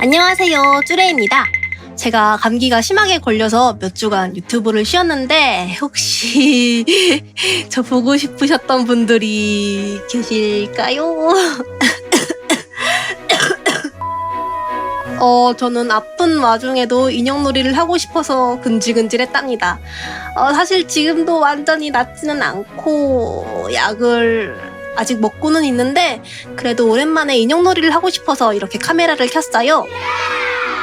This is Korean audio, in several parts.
안녕하세요, 쭈레입니다. 제가 감기가 심하게 걸려서 몇 주간 유튜브를 쉬었는데 혹시 저 보고 싶으셨던 분들이 계실까요? 어, 저는 아픈 와중에도 인형놀이를 하고 싶어서 근질근질했답니다. 어, 사실 지금도 완전히 낫지는 않고 약을 아직 먹고는 있는데 그래도 오랜만에 인형놀이를 하고 싶어서 이렇게 카메라를 켰어요.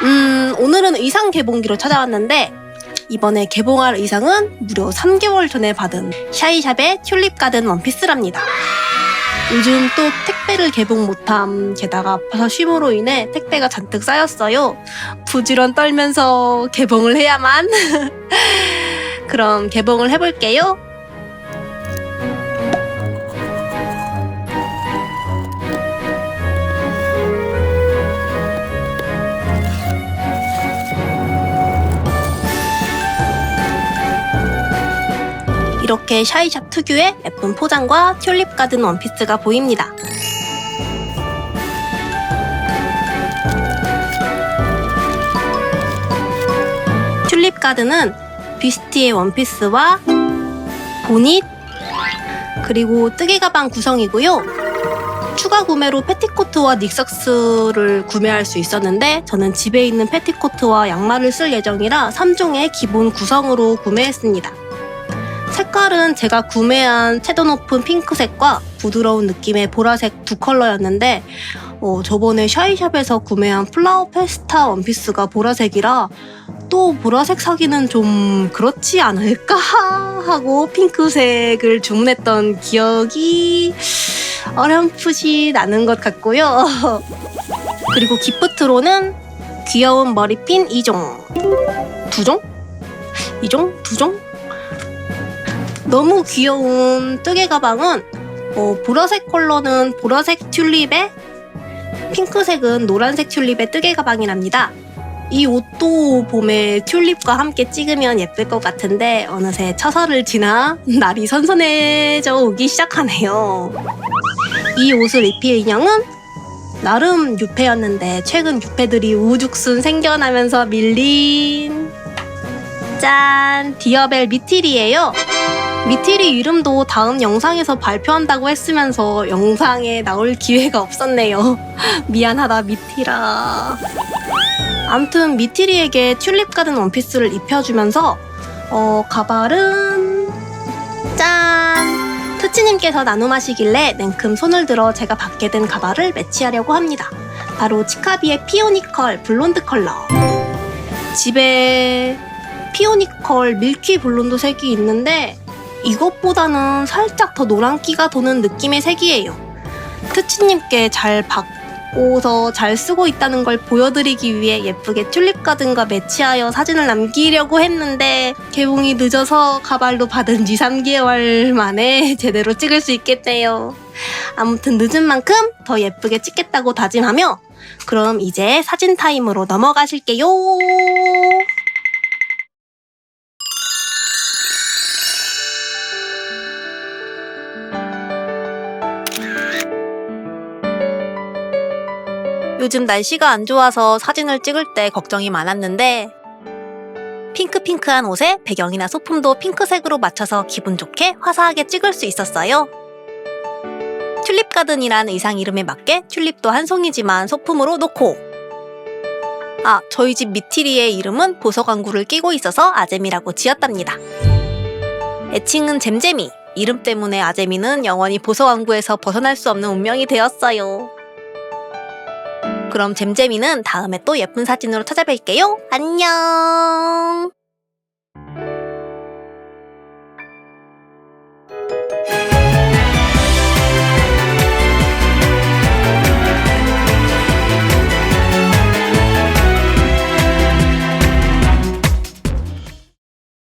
음, 오늘은 의상 개봉기로 찾아왔는데 이번에 개봉할 의상은 무려 3개월 전에 받은 샤이샵의 튤립 가든 원피스랍니다. 요즘 또 택배를 개봉 못함 게다가 아파서 쉼으로 인해 택배가 잔뜩 쌓였어요. 부지런 떨면서 개봉을 해야만. 그럼 개봉을 해볼게요. 이렇게 샤이샵 특유의 예쁜 포장과 튤립 가든 원피스가 보입니다. 튤립 가든은 비스티의 원피스와 보닛 그리고 뜨개 가방 구성이고요. 추가 구매로 패티코트와 닉삭스를 구매할 수 있었는데 저는 집에 있는 패티코트와 양말을 쓸 예정이라 3종의 기본 구성으로 구매했습니다. 색깔은 제가 구매한 채도 높은 핑크색과 부드러운 느낌의 보라색 두 컬러였는데 어, 저번에 샤이샵에서 구매한 플라워 페스타 원피스가 보라색이라 또 보라색 사기는 좀 그렇지 않을까 하고 핑크색을 주문했던 기억이 어렴풋이 나는 것 같고요. 그리고 기프트로는 귀여운 머리핀 2종. 2종? 2종? 2종? 너무 귀여운 뜨개 가방은 어, 보라색 컬러는 보라색 튤립에 핑크색은 노란색 튤립의 뜨개 가방이랍니다. 이 옷도 봄에 튤립과 함께 찍으면 예쁠 것 같은데 어느새 처서를 지나 날이 선선해져 오기 시작하네요. 이 옷을 입힐 인형은 나름 유패였는데 최근 유패들이 우죽순 생겨나면서 밀린 짠 디어벨 미틸이에요. 미틸이 이름도 다음 영상에서 발표한다고 했으면서 영상에 나올 기회가 없었네요. 미안하다 미틸아. 암튼 미티리에게 튤립 가든 원피스를 입혀주면서 어 가발은 짠 트치님께서 나눔하시길래 냉큼 손을 들어 제가 받게 된 가발을 매치하려고 합니다. 바로 치카비의 피오니컬 블론드 컬러. 집에 피오니컬 밀키 블론드 색이 있는데 이것보다는 살짝 더 노란기가 도는 느낌의 색이에요. 트치님께 잘 받고서 잘 쓰고 있다는 걸 보여드리기 위해 예쁘게 튤립 가든과 매치하여 사진을 남기려고 했는데 개봉이 늦어서 가발도 받은 지 3개월 만에 제대로 찍을 수 있겠네요. 아무튼 늦은 만큼 더 예쁘게 찍겠다고 다짐하며 그럼 이제 사진 타임으로 넘어가실게요. 요즘 날씨가 안 좋아서 사진을 찍을 때 걱정이 많았는데 핑크핑크한 옷에 배경이나 소품도 핑크색으로 맞춰서 기분 좋게 화사하게 찍을 수 있었어요. 튤립 가든이란 의상 이름에 맞게 튤립도 한 송이지만 소품으로 놓고 아, 저희 집 미티리의 이름은 보석 왕구를 끼고 있어서 아재미라고 지었답니다. 애칭은 잼잼이. 이름 때문에 아재미는 영원히 보석 왕구에서 벗어날 수 없는 운명이 되었어요. 그럼 잼잼이는 다음에 또 예쁜 사진으로 찾아뵐게요. 안녕!